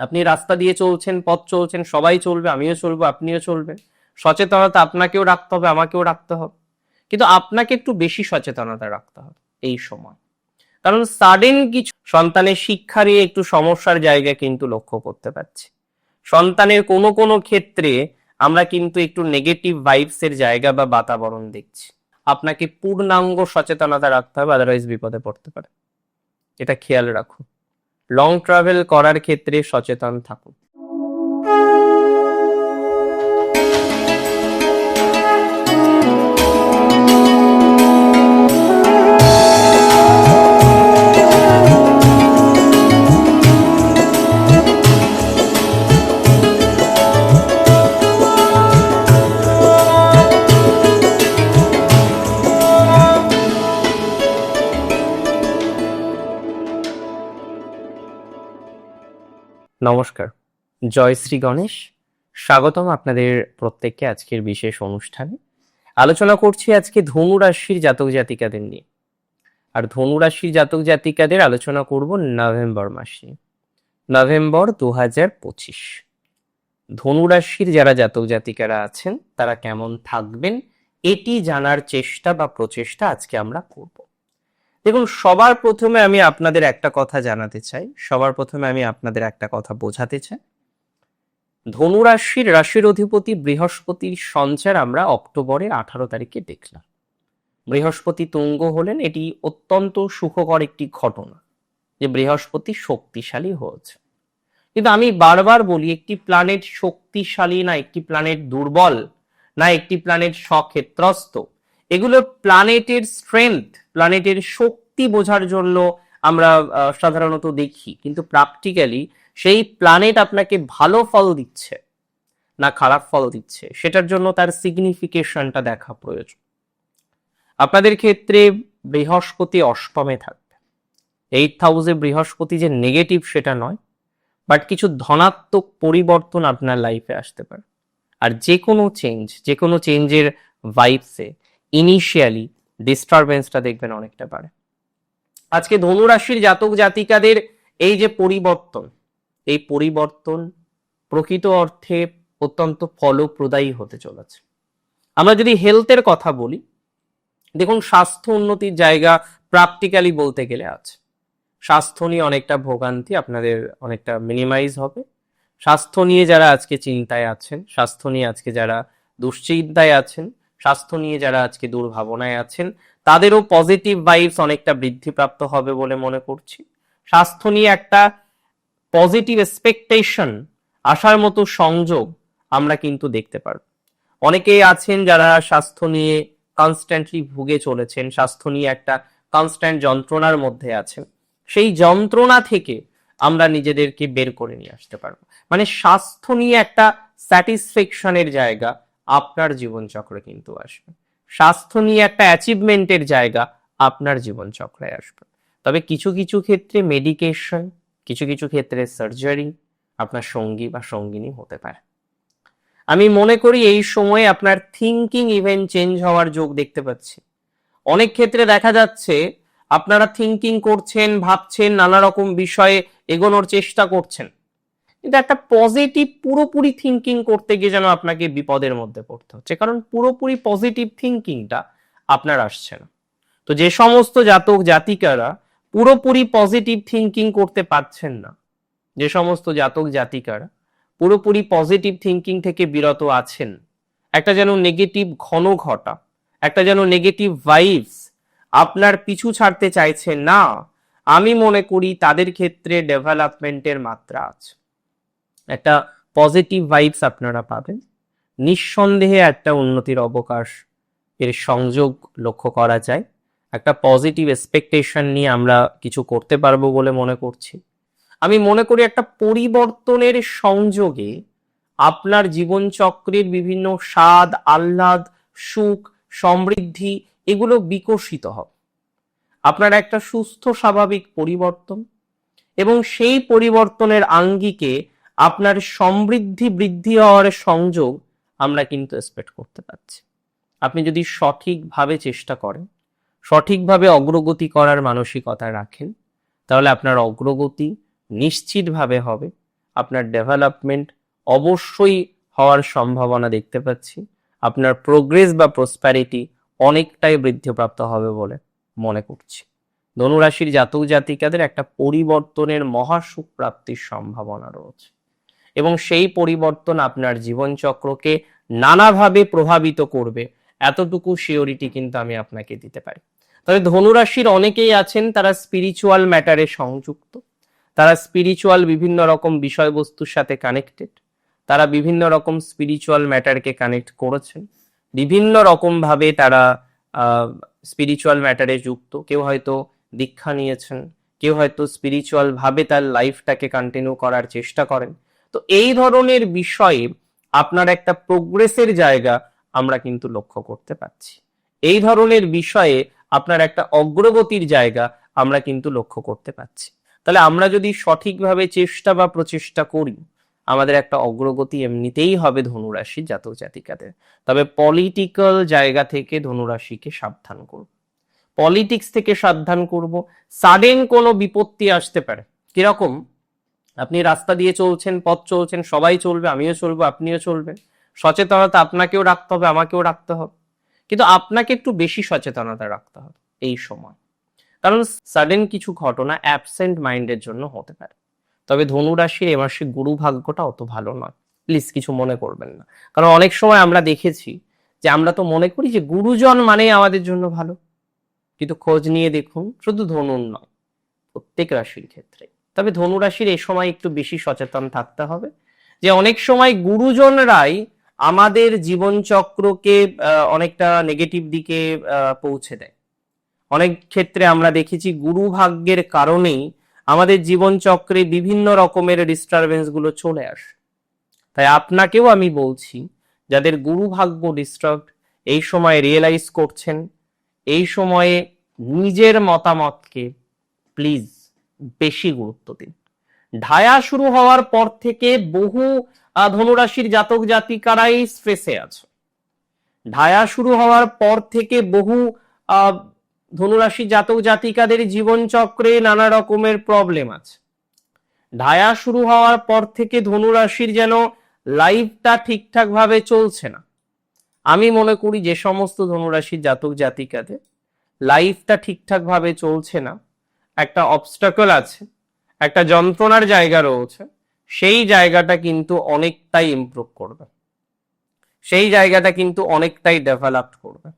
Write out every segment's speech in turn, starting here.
আপনি রাস্তা দিয়ে চলছেন, পথ চলছেন, সবাই চলবে, আমিও চলবো, আপনিও চলবেন। সচেতনতা আপনাকেও রাখতে হবে, আমাকেও রাখতে হবে। কিন্তু আপনাকে একটু বেশি সচেতনতা রাখতে হবে এই সময়। কারণ সাডেন কিছু সন্তানের শিক্ষা নিয়ে একটু সমস্যার জায়গা কিন্তু লক্ষ্য করতে পারছি। সন্তানের কোনো কোনো ক্ষেত্রে আমরা কিন্তু একটু নেগেটিভ ভাইবস এর জায়গা বা বাতাবরণ দেখছি। আপনাকে পূর্ণাঙ্গ সচেতনতা রাখতে হবে আদারওয়াইজ বিপদে পড়তে পারে। এটা খেয়াল রাখুন। লং ট্রাভেল করার ক্ষেত্রে সচেতন থাকুন। নমস্কার। জয় শ্রী গণেশ। স্বাগতম আপনাদের প্রত্যেককে আজকের বিশেষ অনুষ্ঠানে। আলোচনা করছি আজকে ধনু রাশির জাতক জাতিকাদের নিয়ে। আর ধনু রাশির জাতক জাতিকাদের আলোচনা করব নভেম্বর মাস নিয়ে। নভেম্বর দু হাজার পঁচিশ। ধনু রাশির যারা জাতক জাতিকারা আছেন, তারা কেমন থাকবেন, এটি জানার চেষ্টা বা প্রচেষ্টা আজকে আমরা করব। দেখুন, সবার প্রথমে আমি আপনাদের একটা কথা জানাতে চাই। সবার প্রথমে আমি আপনাদের একটা কথা বোঝাতে চাই। ধনু রাশির রাশির অধিপতি বৃহস্পতির সঞ্চার আমরা অক্টোবরের আঠারো তারিখে দেখলাম। বৃহস্পতি তুঙ্গ হলেন, এটি অত্যন্ত সুখকর একটি ঘটনা যে বৃহস্পতি শক্তিশালী হয়েছে। কিন্তু আমি বারবার বলি, একটি প্ল্যানেট শক্তিশালী না, একটি প্ল্যানেট দুর্বল না, একটি প্ল্যানেট স্বক্ষেত্রস্থ এগুলো প্ল্যানেটের স্ট্রেংথ প্ল্যানেটের শক্তি বোঝার জন্য আমরা সাধারণত দেখি। কিন্তু প্র্যাকটিক্যালি সেই প্ল্যানেট আপনাকে ভালো ফল দিচ্ছে, না খারাপ ফল দিচ্ছে, সেটার জন্য তার সিগনিফিকেশনটা দেখা প্রয়োজন। আপনাদের ক্ষেত্রে বৃহস্পতি অষ্টমে থাকবে। এইট হাউসে বৃহস্পতি যে নেগেটিভ সেটা নয় বাট কিছু ধনাত্মক পরিবর্তন আপনার লাইফে আসতে পারে। আর যে কোনো চেঞ্জ যে কোনো চেঞ্জের ভাইবসে ইনিশিয়ালি ডিস্টারবেন্সটা দেখবেন অনেকটা বাড়ে। আজকে ধনুরাশির জাতক জাতিকাদের এই যে পরিবর্তন, এই পরিবর্তন প্রকৃত অর্থে অত্যন্ত ফলপ্রদায়ী হতে চলেছে। আমরা যদি হেলথের কথা বলি, দেখুন স্বাস্থ্য উন্নতির জায়গা প্র্যাকটিক্যালি বলতে গেলে আছে। স্বাস্থ্য নিয়ে অনেকটা ভোগান্তি আপনাদের অনেকটা মিনিমাইজ হবে। স্বাস্থ্য নিয়ে যারা আজকে চিন্তায় আছেন, স্বাস্থ্য নিয়ে আজকে যারা দুশ্চিন্তায় আছেন স্বাস্থ্য নিয়ে যারা আজকে দুর্ভাবনায় আছেন, তাদেরও পজিটিভ ভাইবস অনেকটা বৃদ্ধিপ্রাপ্ত হবে বলে মনে করছি। স্বাস্থ্য নিয়ে একটা পজিটিভ এক্সপেকটেশন আসার মতো সংযোগ আমরা কিন্তু দেখতে পারব। অনেকেই আছেন যারা স্বাস্থ্য নিয়ে কনস্ট্যান্টলি ভুগে চলেছেন, স্বাস্থ্য নিয়ে একটা কনস্ট্যান্ট যন্ত্রণার মধ্যে আছেন। সেই যন্ত্রণা থেকে আমরা নিজেদেরকে বের করে নিয়ে আসতে পারব। মানে স্বাস্থ্য নিয়ে একটা স্যাটিসফ্যাকশনের জায়গা আপনার জীবনচক্রে কিন্তু আসবে। স্বাস্থ্য নিয়ে একটা অ্যাচিভমেন্টের জায়গা আপনার জীবনচক্রে আসবে। তবে কিছু কিছু ক্ষেত্রে মেডিকেশন কিছু কিছু ক্ষেত্রে সার্জারি আপনার সঙ্গী বা সঙ্গিনী হতে পারে। আমি মনে করি এই সময়ে আপনার থিঙ্কিং ইভেন্ট চেঞ্জ হওয়ার যোগ দেখতে পাচ্ছি। অনেক ক্ষেত্রে দেখা যাচ্ছে আপনারা থিঙ্কিং করছেন, ভাবছেন, নানা রকম বিষয়ে এগোনোর চেষ্টা করছেন। কিন্তু একটা পজিটিভ পুরোপুরি থিঙ্কিং করতে গিয়ে যেন আপনাকে বিপদের মধ্যে পড়তে হচ্ছে। কারণ পুরোপুরি পজিটিভ থিঙ্কিংটা আপনার আসছে না। তো যে সমস্ত জাতক, জাতিকারা পুরোপুরি পজিটিভ থিঙ্কিং করতে পারছেন না, যে সমস্ত জাতক, জাতিকারা পুরোপুরি পজিটিভ থিঙ্কিং থেকে বিরত আছেন, একটা যেন নেগেটিভ ঘন ঘটা, একটা যেন নেগেটিভ ভাইবস আপনার পিছু ছাড়তে চাইছে না, আমি মনে করি তাদের ক্ষেত্রে ডেভেলপমেন্টের মাত্রা আছে। একটা পজিটিভ ভাইবস আপনারা পাবেন। নিঃসন্দেহে একটা উন্নতির অবকাশ এর সংযোগ লক্ষ্য করা যায়। একটা পজিটিভ এক্সপেকটেশন নিয়ে আমরা কিছু করতে পারব বলে মনে করছি। আমি মনে করি একটা পরিবর্তনের সংযোগে আপনার জীবনচক্রের বিভিন্ন স্বাদ, আহ্লাদ, সুখ, সমৃদ্ধি এগুলো বিকশিত হবে। আপনার একটা সুস্থ স্বাভাবিক পরিবর্তন এবং সেই পরিবর্তনের আঙ্গিকে আপনার সমৃদ্ধি বৃদ্ধি হওয়ার সংযোগ আমরা কিন্তু এক্সপেক্ট করতে পারছি। আপনি যদি সঠিকভাবে চেষ্টা করেন, সঠিকভাবে অগ্রগতি করার মানসিকতা রাখেন, তাহলে আপনার অগ্রগতি নিশ্চিতভাবে হবে। আপনার ডেভেলপমেন্ট অবশ্যই হওয়ার সম্ভাবনা দেখতে পাচ্ছি। আপনার প্রোগ্রেস বা প্রসপ্যারিটি অনেকটাই বৃদ্ধিপ্রাপ্ত হবে বলে মনে করছি। ধনুরাশির জাতক জাতিকাদের একটা পরিবর্তনের মহাসুখ প্রাপ্তির সম্ভাবনা রয়েছে। এবং সেই পরিবর্তন আপনার জীবনচক্রকে নানাভাবে প্রভাবিত করবে। এতটুকু শিওরিটি কিন্তু আমি আপনাকে দিতে পারি। তবে ধনুরাশির অনেকেই আছেন, তারা স্পিরিচুয়াল ম্যাটারে সংযুক্ত। তারা স্পিরিচুয়াল বিভিন্ন রকম বিষয়বস্তুর সাথে কানেক্টেড তারা বিভিন্ন রকম স্পিরিচুয়াল ম্যাটারকে কানেক্ট করেছেন। বিভিন্ন রকম ভাবে তারা স্পিরিচুয়াল ম্যাটারে যুক্ত। কেউ হয়তো দীক্ষা নিয়েছেন, কেউ হয়তো স্পিরিচুয়াল ভাবে তার লাইফটাকে কন্টিনিউ করার চেষ্টা করেন। তো এই ধরনের বিষয়ে আপনার একটা প্রোগ্রেসের জায়গা আমরা কিন্তু লক্ষ্য করতে পারছি। এই ধরনের বিষয়ে আপনার একটা অগ্রগতির জায়গা আমরা কিন্তু লক্ষ্য করতে পারছি। তাহলে আমরা যদি সঠিকভাবে চেষ্টা বা প্রচেষ্টা করি, আমাদের একটা অগ্রগতি এমনিতেই হবে ধনুরাশি জাতক জাতিকাদের। তবে পলিটিক্যাল জায়গা থেকে ধনুরাশিকে সাবধান করব। পলিটিক্স থেকে সাবধান করব। সাডেন কোনো বিপত্তি আসতে পারে। কীরকম? আপনি রাস্তা দিয়ে চলছেন, পথ চলছেন, সবাই চলবে, আমিও চলবো, আপনিও চলবেন। সচেতনতা আপনাকেও রাখতে হবে, আমাকেও রাখতে হবে। কিন্তু আপনাকে একটু বেশি সচেতনতা রাখতে হবে এই সময়। কারণ সাডেন কিছু ঘটনা অ্যাবসেন্ট মাইন্ডের জন্য হতে পারে। তবে ধনুরাশির এ মাসে গুরু ভাগ্যটা অত ভালো নয়। প্লিজ কিছু মনে করবেন না। কারণ অনেক সময় আমরা দেখেছি যে আমরা তো মনে করি যে গুরুজন মানে আমাদের জন্য ভালো। কিন্তু খোঁজ নিয়ে দেখুন, শুধু ধনুর নয়, প্রত্যেক রাশির ক্ষেত্রে। তবে ধনুরাশির এই সময় একটু বেশি সচেতন থাকতে হবে যে অনেক সময় গুরুজনরাই আমাদের জীবনচক্রকে অনেকটা নেগেটিভ দিকে পৌঁছে দেয়। অনেক ক্ষেত্রে আমরা দেখেছি গুরু ভাগ্যের কারণেই আমাদের জীবনচক্রে বিভিন্ন রকমের ডিস্টারবেন্সগুলো চলে আসে। তাই আপনাকেও আমি বলছি, যাদের গুরু ভাগ্য ডিস্টার্ব এই সময় রিয়েলাইজ করছেন, এই সময়ে নিজের মতামতকে প্লিজ বেশি গুরুত্ব দিন। ঢায়া শুরু হওয়ার পর থেকে বহু ধনুরাশির জাতক জাতিকারাই স্ট্রেসে আছে। ঢায়া শুরু হওয়ার পর থেকে বহু ধনুরাশি জাতক জাতিকাদের জীবনচক্রে নানা রকমের প্রবলেম আছে। ঢায়া শুরু হওয়ার পর থেকে ধনুরাশির যেন লাইফটা ঠিকঠাক ভাবে চলছে না। আমি মনে করি যে সমস্ত ধনুরাশির জাতক জাতিকাদের লাইফটা ঠিকঠাক ভাবে চলছে না। একটা অবস্টাকল আছে, একটা যন্ত্রণার জায়গা রয়েছে, সেই জায়গাটা কিন্তু অনেকটাই ইমপ্রুভ করবে। সেই জায়গাটা কিন্তু অনেকটাই ডেভেলপ করবে।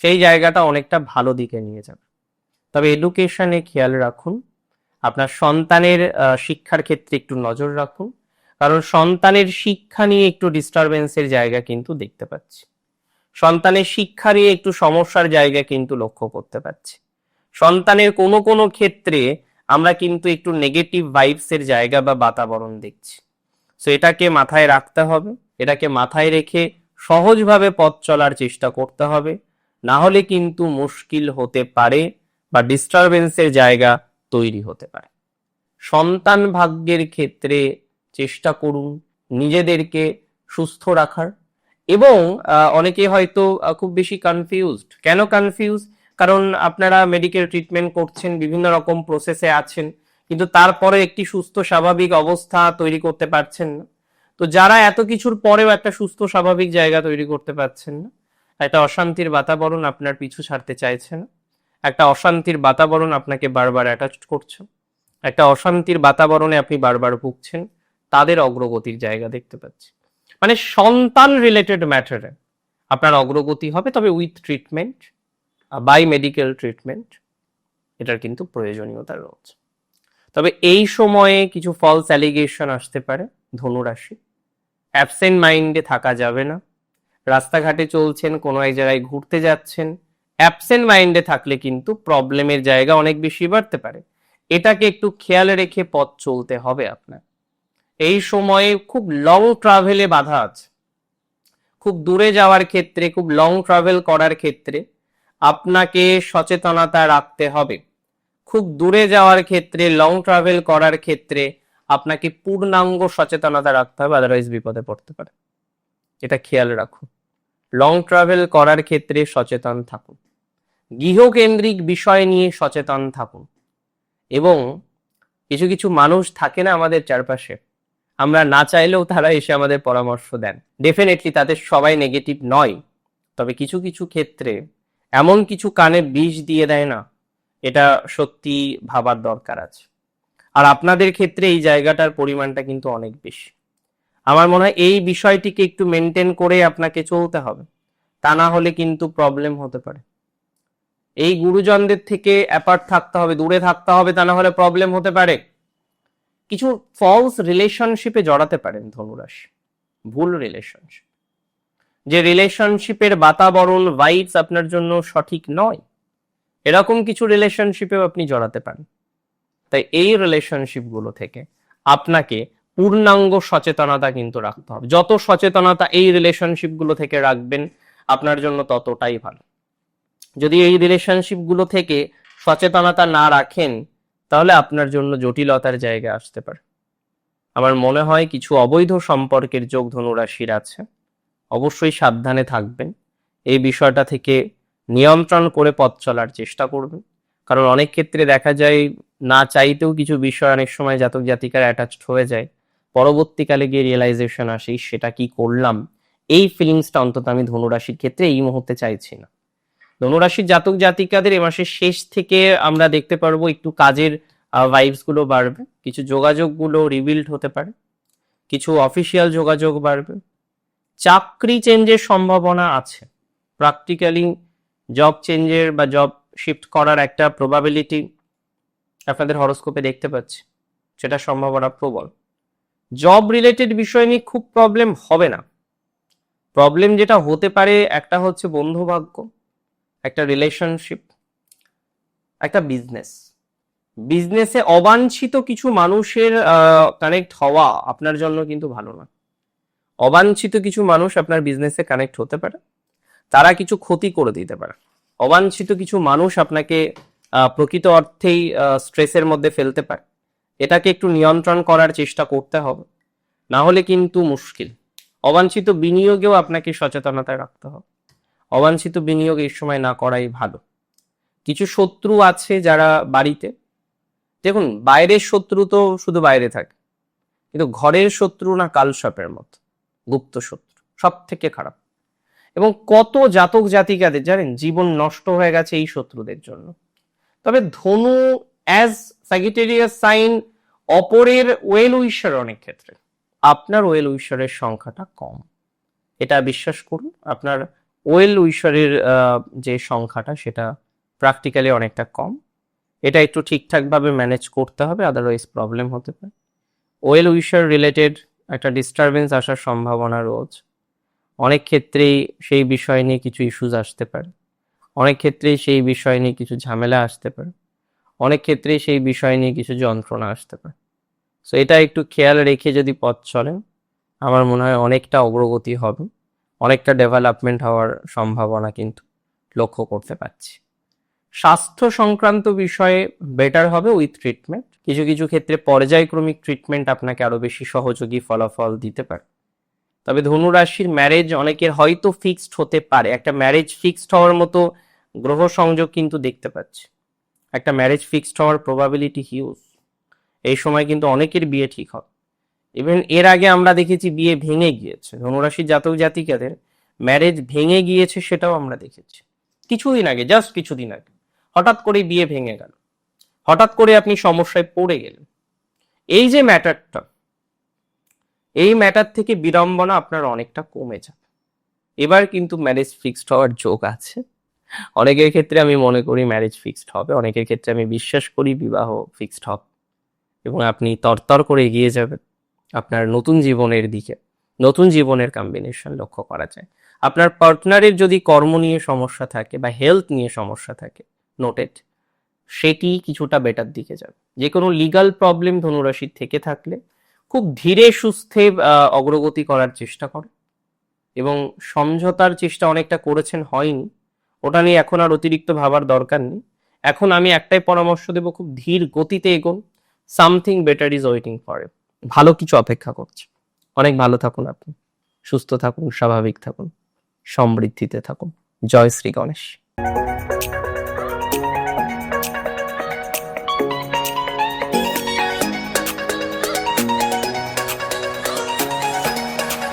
সেই জায়গাটা অনেকটা ভালো দিকে নিয়ে যাবে। তবে এডুকেশনে খেয়াল রাখুন, আপনার সন্তানের শিক্ষার ক্ষেত্রে একটু নজর রাখুন, কারণ সন্তানের শিক্ষা নিয়ে একটু ডিস্টারবেন্সের জায়গা কিন্তু দেখতে পাচ্ছি। সন্তানের শিক্ষা নিয়ে একটু সমস্যার জায়গা কিন্তু লক্ষ্য করতে পারছি সন্তানের কোনো কোনো ক্ষেত্রে আমরা কিন্তু একটু নেগেটিভ ভাইবসের জায়গা বা বাতাবরণ দেখছি। সো এটাকে মাথায় রাখতে হবে, এটাকে মাথায় রেখে সহজভাবে পথ চলার চেষ্টা করতে হবে। না হলে কিন্তু মুশকিল হতে পারে বা ডিস্টারবেন্সের জায়গা তৈরি হতে পারে। সন্তান ভাগ্যের ক্ষেত্রে চেষ্টা করুন নিজেদেরকে সুস্থ রাখার। এবং অনেকে হয়তো খুব বেশি কনফিউজড কেন কনফিউজ কারণ আপনারা মেডিকেল ট্রিটমেন্ট করছেন, বিভিন্ন রকম প্রসেসে আছেন, কিন্তু তারপরে একটি সুস্থ স্বাভাবিক অবস্থা তৈরি করতে পারছেন না। তো যারা এত কিছুর পরেও একটা সুস্থ স্বাভাবিক জায়গা তৈরি করতে পারছেন না, একটা অশান্তির বাতাবরণ আপনার পিছু ছাড়তে চাইছে না একটা অশান্তির বাতাবরণ আপনাকে বারবার অ্যাটাচ করছে, একটা অশান্তির বাতাবরণে আপনি বারবার ভুগছেন, তাদের অগ্রগতির জায়গা দেখতে পাচ্ছি। মানে সন্তান রিলেটেড ম্যাটারে আপনার অগ্রগতি হবে, তবে with treatment by medical treatment এটার কিন্তু প্রয়োজনীয়তা রয়েছে। তবে এই সময়ে কিছু ফলস অ্যালিগেশন আসতে পারে ধনুরাশি অ্যাবসেন্ট মাইন্ডে থাকা যাবে না। রাস্তাঘাটে চলছেন, কোনো এক জায়গায় ঘুরতে যাচ্ছেন অ্যাবসেন্ট মাইন্ডে থাকলে কিন্তু প্রবলেমের জায়গা অনেক বেশি বাড়তে পারে। এটাকে একটু খেয়াল রেখে পথ চলতে হবে আপনার। এই সময়ে খুব লং ট্রাভেলে বাধা আছে। খুব দূরে যাওয়ার ক্ষেত্রে, খুব লং ট্রাভেল করার ক্ষেত্রে আপনাকে সচেতনতা রাখতে হবে। খুব দূরে যাওয়ার ক্ষেত্রে লং ট্রাভেল করার ক্ষেত্রে আপনাকে পূর্ণাঙ্গ সচেতনতা রাখতে হবে আদারওয়াইজ বিপদে পড়তে পারে। এটা খেয়াল রাখুন। লং ট্রাভেল করার ক্ষেত্রে সচেতন থাকুন। গৃহকেন্দ্রিক বিষয় নিয়ে সচেতন থাকুন। এবং কিছু কিছু মানুষ থাকে না আমাদের চারপাশে। আমরা না চাইলেও তারা এসে আমাদের পরামর্শ দেন। ডেফিনেটলি তাদের সবাই নেগেটিভ নয়। তবে কিছু কিছু ক্ষেত্রে এমন কিছু কানে বিষ দিয়ে দেয় না, এটা সত্যি ভাবার দরকার আছে। আর আপনাদের ক্ষেত্রে এই জায়গাটার পরিমাণটা কিন্তু অনেক বেশি। আমার মনে হয় এই বিষয়টিকে একটু মেনটেন করে আপনাকে চলতে হবে। তা না হলে কিন্তু প্রবলেম হতে পারে। এই গুরুজনদের থেকে অ্যাপার্ট থাকতে হবে, দূরে থাকতে হবে, তা না হলে প্রবলেম হতে পারে। কিছু ফলস রিলেশনশিপে জড়াতে পারেন ধনুরাশি। ভুল রিলেশনশিপ যে রিলেশনশিপের বাতাবরণ ভাইবস আপনার জন্য সঠিক নয়, এরকম কিছু রিলেশনশিপেও আপনি জড়াতে পারেন। তাই এই রিলেশনশিপগুলো থেকে আপনাকে পূর্ণাঙ্গ সচেতনতা কিন্তু রাখতে হবে। যত সচেতনতা এই রিলেশনশিপগুলো থেকে রাখবেন, আপনার জন্য ততটাই ভালো। যদি এই রিলেশনশিপগুলো থেকে সচেতনতা না রাখেন, তাহলে আপনার জন্য জটিলতার জায়গা আসতে পারে। আমার মনে হয় কিছু অবৈধ সম্পর্কের যোগ ধনুরাশির আছে। অবশ্যই সাবধানে থাকবেন। এই বিষয়টা থেকে নিয়ন্ত্রণ করে পথ চলার চেষ্টা করবেন। কারণ অনেক ক্ষেত্রে দেখা যায় না চাইতেও কিছু বিষয় অনেক সময় জাতক জাতিকার অ্যাটাচড হয়ে যায়। পরবর্তীকালে গিয়ে রিয়েলাইজেশন আসে "ইস, সেটা কি করলাম? এই ফিলিংসটা অন্তত আমি ধনুরাশির ক্ষেত্রে এই মুহূর্তে চাইছি না। ধনুরাশির জাতক জাতিকাদের এ মাসের শেষ থেকে আমরা দেখতে পারব একটু কাজের ভাইবসগুলো বাড়বে। কিছু যোগাযোগগুলো রিবিল্ড হতে পারে। কিছু অফিসিয়াল যোগাযোগ বাড়বে। চাকরি চেঞ্জের সম্ভাবনা আছে। প্র্যাকটিক্যালি জব চেঞ্জের বা জব শিফট করার একটা প্রবাবিলিটি আপনাদের হরোস্কোপে দেখতে পাচ্ছি। সেটা সম্ভাবনা প্রবল। জব রিলেটেড বিষয় নিয়ে খুব প্রবলেম হবে না। প্রবলেম যেটা হতে পারে একটা হচ্ছে বন্ধু ভাগ্য একটা রিলেশনশিপ একটা বিজনেস বিজনেসে অবাঞ্ছিত কিছু মানুষের কানেক্ট হওয়া আপনার জন্য কিন্তু ভালো না। অবাঞ্ছিত কিছু মানুষ আপনার বিজনেসে কানেক্ট হতে পারে। তারা কিছু ক্ষতি করে দিতে পারে। অবাঞ্ছিত কিছু মানুষ আপনাকে প্রকৃত অর্থেই স্ট্রেসের মধ্যে ফেলতে পারে। এটাকে একটু নিয়ন্ত্রণ করার চেষ্টা করতে হবে। না হলে কিন্তু মুশকিল। অবাঞ্ছিত বিনিয়োগেও আপনাকে সচেতনতায় রাখতে হবে। অবাঞ্ছিত বিনিয়োগ এই সময় না করাই ভালো। কিছু শত্রু আছে যারা বাড়িতে। দেখুন, বাইরের শত্রু তো শুধু বাইরে থাকে। কিন্তু ঘরের শত্রু না কালসাপের মতো। গুপ্ত শত্রু সব থেকে খারাপ। এবং কত জাতক জাতিকাদের, জানেন, জীবন নষ্ট হয়ে গেছে এই শত্রুদের জন্য। তবে ধনু অ্যাজ স্যাগিটেরিয়াস সাইন অপরের ওয়েল উইশার অনেক ক্ষেত্রে, আপনার ওয়েল উইশারের সংখ্যাটা কম। এটা বিশ্বাস করুন, আপনার ওয়েল উইশারের যে সংখ্যাটা, সেটা প্র্যাকটিক্যালি অনেকটা কম। এটা একটু ঠিকঠাকভাবে ম্যানেজ করতে হবে আদারওয়াইজ প্রবলেম হতে পারে। ওয়েল উইশার রিলেটেড একটা ডিস্টারবেন্স আসার সম্ভাবনা রোজ। অনেক ক্ষেত্রেই সেই বিষয় নিয়ে কিছু ইস্যুজ আসতে পারে। অনেক ক্ষেত্রেই সেই বিষয় নিয়ে কিছু ঝামেলা আসতে পারে। অনেক ক্ষেত্রেই সেই বিষয় নিয়ে কিছু যন্ত্রণা আসতে পারে। সো এটা একটু খেয়াল রেখে যদি পথ চলেন, আমার মনে হয় অনেকটা অগ্রগতি হবে। অনেকটা ডেভেলপমেন্ট হওয়ার সম্ভাবনা কিন্তু লক্ষ্য করতে পারছি। স্বাস্থ্য সংক্রান্ত বিষয়ে বেটার হবে উইথ ট্রিটমেন্ট কিছু কিছু ক্ষেত্রে পর্যায়ক্রমিক ট্রিটমেন্ট আপনাকে আরও বেশি সহযোগী ফলাফল দিতে পারে। তবে ধনুরাশির ম্যারেজ অনেকের হয়তো ফিক্সড হতে পারে। একটা ম্যারেজ ফিক্সড হওয়ার মতো গ্রহ সংযোগ কিন্তু দেখতে পাচ্ছি। একটা ম্যারেজ ফিক্সড হওয়ার প্রবাবিলিটি হিউজ এই সময় কিন্তু অনেকের বিয়ে ঠিক হবে ইভেন এর আগে আমরা দেখেছি বিয়ে ভেঙে গিয়েছে। ধনুরাশির জাতক জাতিকাদের ম্যারেজ ভেঙে গিয়েছে সেটাও আমরা দেখেছি। কিছুদিন আগে জাস্ট কিছুদিন আগে। হঠাৎ করেই বিয়ে ভেঙে গেল। হঠাৎ করে আপনি সমস্যায় পড়ে গেলেন। এই যে ম্যাটারটা, এই ম্যাটার থেকে বিড়ম্বনা আপনার অনেকটা কমে যাবে। এবার কিন্তু ম্যারেজ ফিক্সড হওয়ার যোগ আছে। অনেকের ক্ষেত্রে আমি মনে করি ম্যারেজ ফিক্সড হবে, অনেকের ক্ষেত্রে আমি বিশ্বাস করি বিবাহ ফিক্সড হবে। এবং আপনি তরতর করে এগিয়ে যাবেন আপনার নতুন জীবনের দিকে, নতুন জীবনের কম্বিনেশন লক্ষ্য করা যায়। আপনার পার্টনারের যদি কর্ম নিয়ে সমস্যা থাকে বা হেলথ নিয়ে সমস্যা থাকে নোটেড সেটি কিছুটা বেটার দিকে যাবে। যে কোনো লিগাল প্রবলেম ধনুরাশির থেকে থাকলে খুব ধীরে সুস্থে অগ্রগতি করার চেষ্টা করে। এবং সমঝোতার চেষ্টা অনেকটা করেছেন, হয়নি। ওটা নিয়ে এখন আর অতিরিক্ত ভাবার দরকার নেই। এখন আমি একটাই পরামর্শ দেব, খুব ধীর গতিতে এগোন। Something better is waiting for ভালো কিছু অপেক্ষা করছে। অনেক ভালো থাকুন আপনি। সুস্থ থাকুন, স্বাভাবিক থাকুন, সমৃদ্ধিতে থাকুন। জয় শ্রী গণেশ।